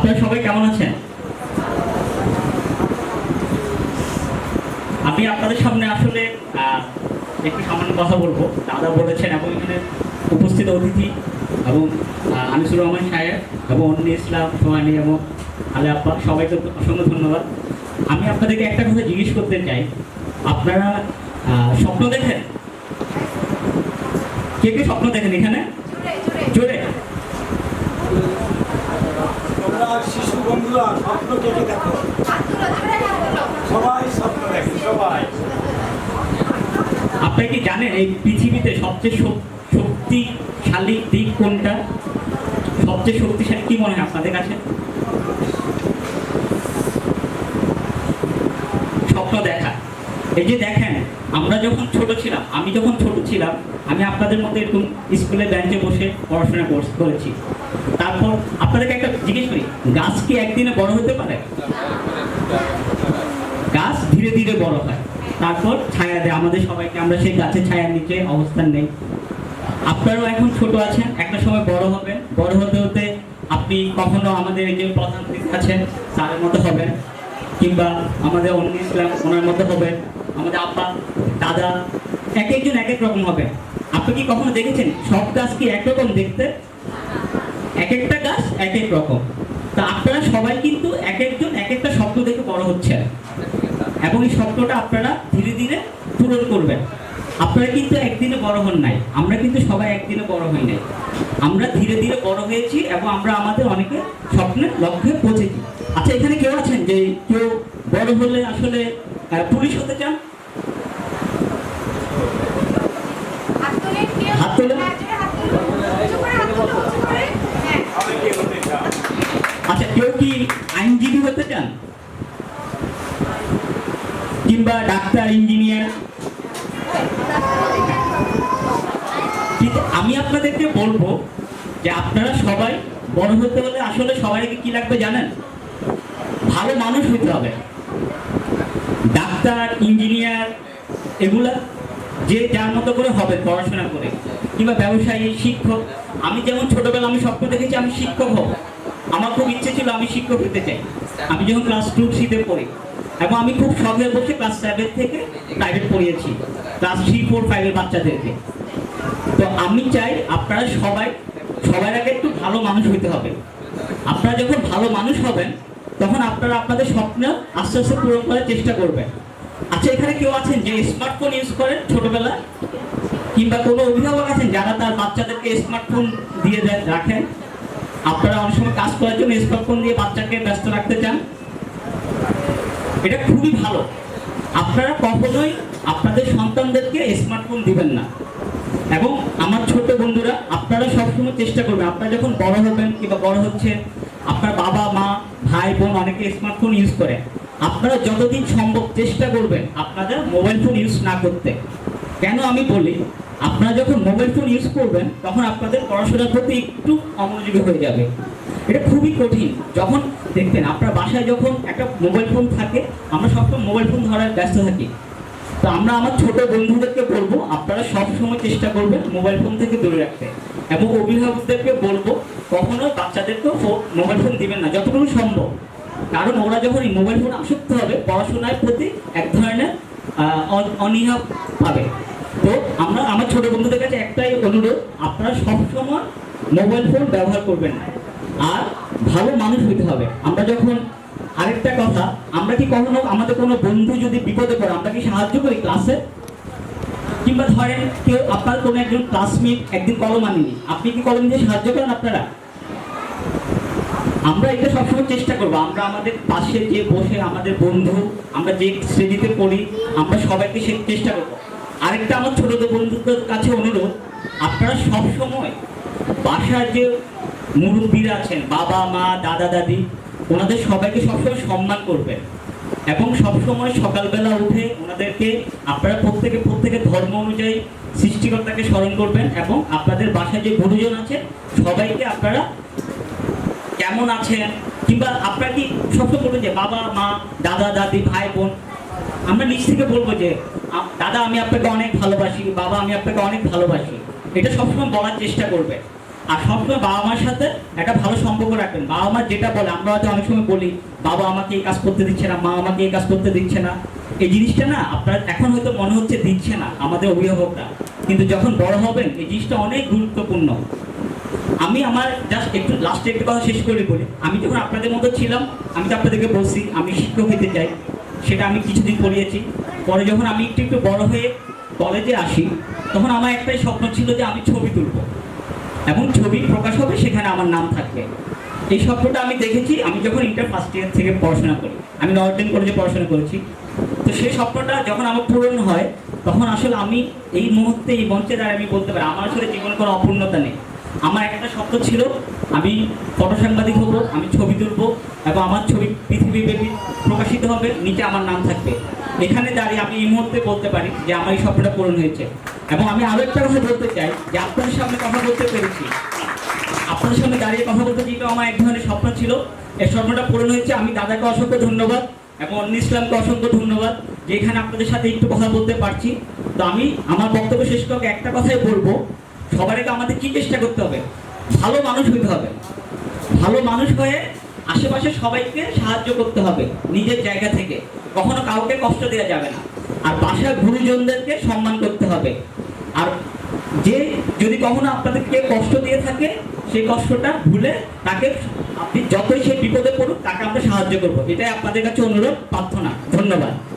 আপনারা সবাই কেমন আছেন? আমি আপনাদের সামনে আসলে একটু সামান্য কথা বলব। দাদা বলেছেন এবং এখানে উপস্থিত অতিথি এবং আনিসুর রহমান সাহেব এবং অন্য ইসলাম সোহানি এবং আলে আব্বা সবাইকে অসংখ্য ধন্যবাদ। আমি আপনাদেরকে একটা কথা জিজ্ঞেস করতে চাই। আপনারা স্বপ্ন দেখেন? কে কে স্বপ্ন দেখেন এখানে? জোরে স্বপ্ন দেখে দেখো। সবাই স্বপ্ন দেখে, সবাই। আপনি কি জানেন এই পৃথিবীতে সবচেয়ে শক্তিশালী দিক কোনটা? সবচেয়ে শক্তিশালী কি মনে হয় আপনাদের কাছে? স্বপ্ন দেখা। এই যে দেখেন, আমরা যখন ছোট ছিলাম, আমি যখন ছোট ছিলাম, আমি আপনাদের মতো এরকম স্কুলে বেঞ্চে বসে পড়াশোনা কোর্স করেছি। তারপর আপনাদেরকে একটা জিজ্ঞেস করি, গাছ কি একদিনে বড় হতে পারে? গাছ ধীরে ধীরে বড় হয়। তারপর ছায়া দেয়, আমাদের সবাইকে, আমরা সেই গাছের ছায়ার নিচে অবস্থান নেই। আপনারাও এখন ছোট আছেন, একটা সময় বড় হবেন। বড় হতে হতে আপনি কখনো আমাদের এই যে প্রধান আছেন, স্যারের মতো হবেন। কিংবা আমাদের অন্য ইসলাম ওনার মতো হবেন আমাদের আব্বা, দাদা, এক একজন এক এক রকম হবে। আপনি কি কখনো দেখেছেন? সব গাছ কি একরকম দেখতে? এক একটা গাছ এক এক রকম। তা আপনারা সবাই কিন্তু এক একজন এক একটা স্বপ্ন দেখে বড় হচ্ছেন। এবং এই স্বপ্নটা আপনারা ধীরে ধীরে পূরণ করবেন। আপনারা কিন্তু একদিনে বড় হন নাই। আমরা কিন্তু সবাই একদিনে বড় হই নাই। আমরা ধীরে ধীরে বড় হয়েছি এবং আমরা আমাদের অনেকে স্বপ্নের লক্ষ্যে পৌঁছেছি। আচ্ছা এখানে কেউ আছেন? যে কেউ বড় হলে আসলে পুলিশ হতে চান? হাত কে হতে চাই আচ্ছা কেউ কি আইনজীবী হতে চান? কিংবা ডাক্তার ইঞ্জিনিয়ার? আমি আপনাদেরকে বলব যে আপনারা সবাই বড় হতে হলে আসলে সবাইকে কি লাগবে জানেন? ভালো মানুষ হতে হবে। ডাক্তার, ইঞ্জিনিয়ার এগুলা যে যার মতো করে হবে পড়াশোনা করে, কিংবা ব্যবসায়ী, শিক্ষক। আমি যেমন ছোটবেলা আমি স্বপ্ন দেখেছি, আমি শিক্ষক হব। আমার খুব ইচ্ছে ছিল আমি শিক্ষক হতে চাই। আমি যখন ক্লাস টু থ্রিতে পড়ি, এবং আমি খুব শখে বসে ক্লাস সেভেন থেকে প্রাইভেট পড়িয়েছি ক্লাস থ্রি ফোর ফাইভের বাচ্চাদেরকে। তো আমি চাই আপনারা সবাই, সবার আগে একটু ভালো মানুষ হইতে হবে। আপনারা যখন ভালো মানুষ হবেন তখন আপনারা আপনাদের স্বপ্ন আস্তে আস্তে পূরণ করার চেষ্টা করবেন। আচ্ছা এখানে কেউ আছেন যে স্মার্টফোন ইউজ করেন ছোটবেলায়? কিংবা কোনো অভিভাবক আছেন যারা তার বাচ্চাদেরকে স্মার্টফোন দিয়ে দেন, রাখেন? আপনারা অনেক সময় কাজ করার জন্য স্মার্টফোন দিয়ে বাচ্চাকে ব্যস্ত রাখতে চান? এটা খুবই ভালো। আপনারা কখনোই আপনাদের সন্তানদেরকে স্মার্টফোন দিবেন না। এবং আমার ছোট বন্ধুরা, আপনারা সবসময় চেষ্টা করবেন, আপনারা যখন বড় হবেন কিংবা বড় হচ্ছে আপনার বাবা মা ভাই বোন অনেকে স্মার্টফোন ইউজ করে। আপনারা যতদিন সম্ভব চেষ্টা করবেন আপনাদের মোবাইল ফোন ইউজ না করতে। কেন আমি বলি? আপনারা যখন মোবাইল ফোন ইউজ করবেন, তখন আপনাদের পড়াশোনার প্রতি একটু অমনোযোগী হয়ে যাবে। এটা খুবই কঠিন। যখন দেখবেন আপনার বাসায় যখন একটা মোবাইল ফোন থাকে, আমরা সবসময় মোবাইল ফোন ধরার ব্যস্ত থাকি। তো আমরা আমার ছোট বন্ধুদেরকে বলব, আপনারা সব সময় চেষ্টা করবেন মোবাইল ফোন থেকে দূরে রাখতে। এবং অভিভাবকদেরকে বলব কখনো বাচ্চাদেরকেও ফো- মোবাইল ফোন দিবেন না, যতটুকু সম্ভব। কারণ ওরা যখন এই মোবাইল ফোন আসক্ত হবে, পড়াশোনার প্রতি এক ধরনের অনীহা পাবে। তো আমরা, আমার ছোট বন্ধুদের কাছে একটাই অনুরোধ, আপনারা সবসময় মোবাইল ফোন ব্যবহার করবেন না। আর ভালো মানুষ হইতে হবে। আমরা যখন আরেকটা কথা, আমরা কি কখনো আমাদের কোনো বন্ধু যদি বিপদে পড়ে, আমরা কি সাহায্য করি ক্লাসে কিংবা ধরেন কেউ আপনার কোনো একজন ক্লাসমেট একদিন কলম আনেনি, আপনি কি কলম দিয়ে সাহায্য করেন আপনারা? আমরা এটা সবসময় চেষ্টা করব। আমরা আমাদের পাশে যে বসে আমাদের বন্ধু, আমরা যে শ্রেণীতে পড়ি, আমরা সবাইকে সে চেষ্টা করব। আরেকটা আমার ছোট বন্ধুদের কাছে অনুরোধ, আপনারা সব সময় বাসার যে মুরব্বীরা আছেন, বাবা, মা, দাদা, দাদি, ওনাদের সবাইকে সবসময় সম্মান করবেন। এবং সবসময় সকালবেলা উঠে ওনাদেরকে আপনারা প্রত্যেকে প্রত্যেকে ধর্ম অনুযায়ী সৃষ্টিকর্তাকে স্মরণ করবেন এবং আপনাদের বাসায় যে গুরুজন আছে সবাইকে আপনারা কেমন আছেন? কিংবা আপনারা কি সবসময় বলবেন যে বাবা, মা, দাদা, দাদি, ভাই, বোন? আমরা নিজ থেকে বলব যে দাদা, আমি আপনাকে অনেক ভালোবাসি, বাবা, আমি আপনাকে অনেক ভালোবাসি। এটা সবসময় বলার চেষ্টা করবে আর সবসময় বাবা মার সাথে একটা ভালো সম্পর্ক রাখবেন। বাবা মা যেটা বলে, আমরা হয়তো অনেক সময় বলি, বাবা আমাকে এই কাজ করতে দিচ্ছে না, মা আমাকে এই কাজ করতে দিচ্ছে না। এই জিনিসটা না, আপনার এখন হয়তো মনে হচ্ছে দিচ্ছে না, আমাদের অভিভাবকরা। কিন্তু যখন বড় হবেন, এই জিনিসটা অনেক গুরুত্বপূর্ণ। আমি আমার জাস্ট একটু লাস্টে একটু কথা শেষ করে বলি। আমি যখন আপনাদের মতো ছিলাম, আমি তো আপনাদেরকে বলছি, আমি শিক্ষক হতে চাই। সেটা আমি কিছুদিন পড়িয়েছি পরে যখন আমি একটু একটু বড় হয়ে কলেজে আসি, তখন আমার একটাই স্বপ্ন ছিল যে আমি ছবি তুলব। এবং ছবি প্রকাশ হবে সেখানে আমার নাম থাকবে। এই স্বপ্নটা আমি দেখেছি, আমি যখন ইন্টার ফার্স্ট ইয়ার থেকে পড়াশোনা করি, আমি নর্থ কলেজে পড়াশোনা করেছি। তো সেই স্বপ্নটা যখন আমার পূরণ হয়, তখন আসলে আমি এই মুহূর্তে এই মঞ্চে দাঁড়িয়ে আমি বলতে পারি, আমার আসলে জীবনে কোনো অপূর্ণতা নেই। আমার একটা স্বপ্ন ছিল, আমি ফটো সাংবাদিক হব, আমি ছবি তুলবো এবং আমার ছবি পৃথিবীব্যাপী প্রকাশিত হবে, নিচে আমার নাম থাকবে। এখানে দাঁড়িয়ে আমি এই মুহূর্তে বলতে পারি যে আমার এই স্বপ্নটা পূরণ হয়েছে। এবং আমি আরও একটা কথা বলতে চাই যে আপনাদের সামনে কথা বলতে পেরেছি। আপনাদের সামনে দাঁড়িয়ে কথা বলতে যেটা আমার এক ধরনের স্বপ্ন ছিল। এই স্বপ্নটা পূরণ হয়েছে। আমি দাদাকে অসংখ্য ধন্যবাদ এবং অন্য ইসলামকে অসংখ্য ধন্যবাদ যে এখানে আপনাদের সাথে একটু কথা বলতে পারছি। তো আমি আমার বক্তব্য শেষ করে একটা কথাই বলব। সবার আগে আমাদের কি চেষ্টা করতে হবে? ভালো মানুষ হতে হবে। ভালো মানুষ হয়ে আশেপাশে সবাইকে সাহায্য করতে হবে নিজের জায়গা থেকে। কখনো কাউকে কষ্ট দেওয়া যাবে না। আর বাসার গুরুজনদেরকে হবে আর যে যদি কখনো আপনাদেরকে কষ্ট দিয়ে থাকে সেই কষ্টটা ভুলে তাকে আপনি যতই সে বিপদে পড়ুক, তাকে আমরা সাহায্য করব। এটাই আপনাদের কাছে অনুরোধ, প্রার্থনা। ধন্যবাদ।